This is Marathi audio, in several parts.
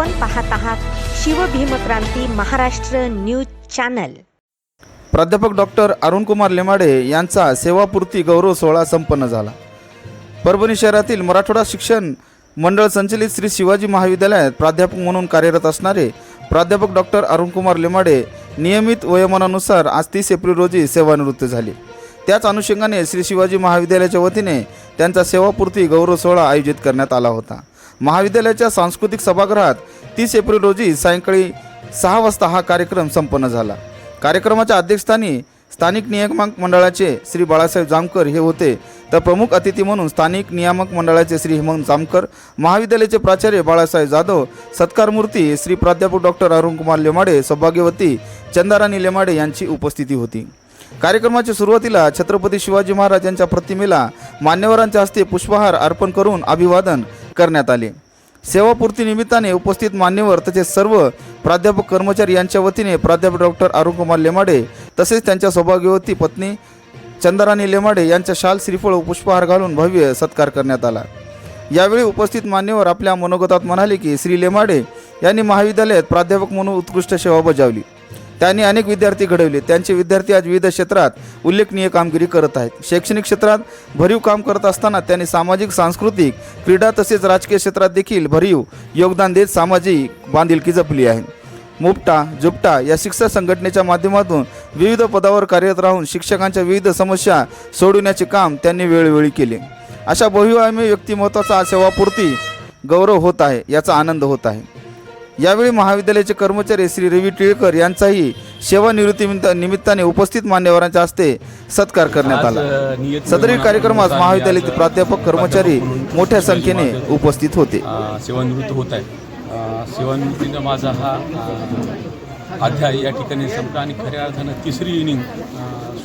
आपण पाहत आहात शिवभीमक्रांती महाराष्ट्र न्यूज चॅनल. प्राध्यापक डॉक्टर अरुणकुमार लेमाडे यांचा सेवापूर्ती गौरव सोहळा संपन्न झाला. परभणी शहरातील मराठवाडा शिक्षण मंडळ संचलित श्री शिवाजी महाविद्यालयात प्राध्यापक म्हणून कार्यरत असणारे प्राध्यापक डॉक्टर अरुणकुमार लेमाडे नियमित वयोमानानुसार आज तीस एप्रिल रोजी सेवानिवृत्त झाले. त्याच अनुषंगाने श्री शिवाजी महाविद्यालयाच्या वतीने त्यांचा सेवापूर्ती गौरव सोहळा आयोजित करण्यात आला होता. महाविद्यालयाच्या सांस्कृतिक सभागृहात तीस एप्रिल रोजी सायंकाळी सहा वाजता हा कार्यक्रम संपन्न झाला. कार्यक्रमाच्या अध्यक्षस्थानी स्थानिक नियामक मंडळाचे श्री बाळासाहेब जामकर हे होते. तर प्रमुख अतिथी म्हणून स्थानिक नियामक मंडळाचे श्री हेमंत जामकर महाविद्यालयाचे प्राचार्य बाळासाहेब जाधव सत्कारमूर्ती श्री प्राध्यापक डॉक्टर अरुणकुमार लेमाडे सौभाग्यवती चंदाराणी लेमाडे यांची उपस्थिती होती. कार्यक्रमाच्या सुरुवातीला छत्रपती शिवाजी महाराज यांच्या प्रतिमेला मान्यवरांच्या हस्ते पुष्पहार अर्पण करून अभिवादन करण्यात आले. सेवापूर्ती निमित्ताने उपस्थित मान्यवर तसेच सर्व प्राध्यापक कर्मचारी यांच्या वतीने प्राध्यापक डॉक्टर अरुणकुमार लेमाडे तसेच त्यांच्या सौभाग्यवती पत्नी चंद्राराणी लेमाडे यांच्या शाल श्रीफळ व पुष्पहार घालून भव्य सत्कार करण्यात आला. यावेळी उपस्थित मान्यवर आपल्या मनोगतात म्हणाले की श्री लेमाडे यांनी महाविद्यालयात प्राध्यापक म्हणून उत्कृष्ट सेवा बजावली. त्यांनी अनेक विद्यार्थी घडवले. त्यांचे विद्यार्थी आज विविध क्षेत्रात उल्लेखनीय कामगिरी करत आहेत. शैक्षणिक क्षेत्रात भरीव काम करत असताना त्यांनी सामाजिक सांस्कृतिक क्रीडा तसेच राजकीय क्षेत्रात देखील भरीव योगदान देत सामाजिक बांधिलकी जपली आहे. मुपटा जुपटा या शिक्षक संघटनेच्या माध्यमातून विविध पदावर कार्यरत राहून शिक्षकांच्या विविध समस्या सोडवण्याचे काम त्यांनी वेळोवेळी केले. अशा बहुआयामी व्यक्तिमत्वाचा सेवापूर्ती गौरव होत आहे याचा आनंद होत आहे. यावेळी महाविद्यालयाचे कर्मचारी श्री रवी टिळकर यांचाही सेवानिवृत्ती निमित्त- निमित्ताने उपस्थित मान्यवरांच्या हस्ते सत्कार करण्यात आला. सदरील कार्यक्रमास महाविद्यालयातील प्राध्यापक कर्मचारी मोठ्या संख्येने उपस्थित होते. सेवानिवृत्त होत आहे. सेवानिवृत्तीनं माझा हा अध्याय या ठिकाणी संपला आणि खऱ्या अर्थानं तिसरी इनिंग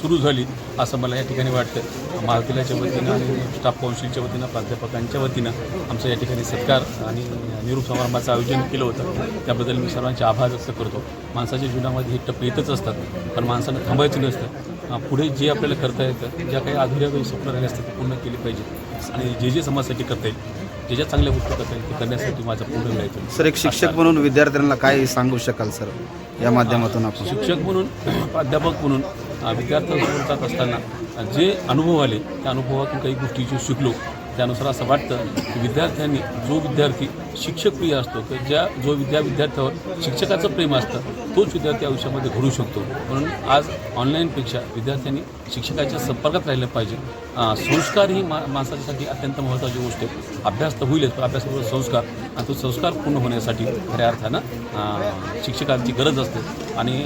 सुरू झाली असं मला या ठिकाणी वाटतं. महाविद्यालयाच्या वतीनं आणि स्टाफ कौन्सिलच्या वतीनं प्राध्यापकांच्या वतीनं आमचं या ठिकाणी सत्कार आणि निरूप समारंभाचं आयोजन केलं होतं. त्याबद्दल मी सर्वांचे आभार व्यक्त करतो. माणसाच्या जीवनामध्ये हे टप्पे येतच असतात पण माणसानं थांबायचं नसतं. पुढे जे आपल्याला करता येतं ज्या काही अधुऱ्या काही स्वप्न राहिले असतात ते पूर्ण केली पाहिजे आणि जे जे समाजासाठी करता येईल जे ज्या चांगल्या गोष्टी करता येईल ते करण्यासाठी माझा पूर्ण राहायचं सर एक शिक्षक म्हणून विद्यार्थ्यांना काय सांगू शकाल सर? या माध्यमातून आपण? शिक्षक म्हणून प्राध्यापक म्हणून अ, विद्यार्थ्यांसोबत जात असताना जे अनुभव आले त्या अनुभवातून काही गोष्टी जे शिकलो. त्यानुसार असं वाटतं की विद्यार्थ्यांनी जो विद्यार्थी शिक्षकप्रिय असतो की ज्या जो विद्या विद्यार्थ्यावर शिक्षकाचं प्रेम असतं तोच विद्यार्थी आयुष्यामध्ये घडू शकतो. म्हणून आज ऑनलाईनपेक्षा विद्यार्थ्यांनी शिक्षकाच्या संपर्कात राहिलं पाहिजे. संस्कार ही मा माणसाच्यासाठी अत्यंत महत्त्वाची गोष्ट आहे. अभ्यास तर होईलच पण अभ्यासाबरोबर संस्कार आणि तो संस्कार पूर्ण होण्यासाठी खऱ्या अर्थानं शिक्षकांची गरज असते. आणि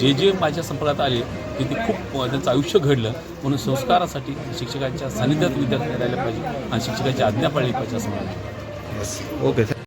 जे जे माझ्या संपर्कात आले ते ते खूप त्यांचं आयुष्य घडलं म्हणून संस्कारासाठी शिक्षकांच्या सानिध्यात विद्यार्थी राहिलं पाहिजे आणि शिक्षकाची आज्ञा पाळली पाहिजे असं मला ओके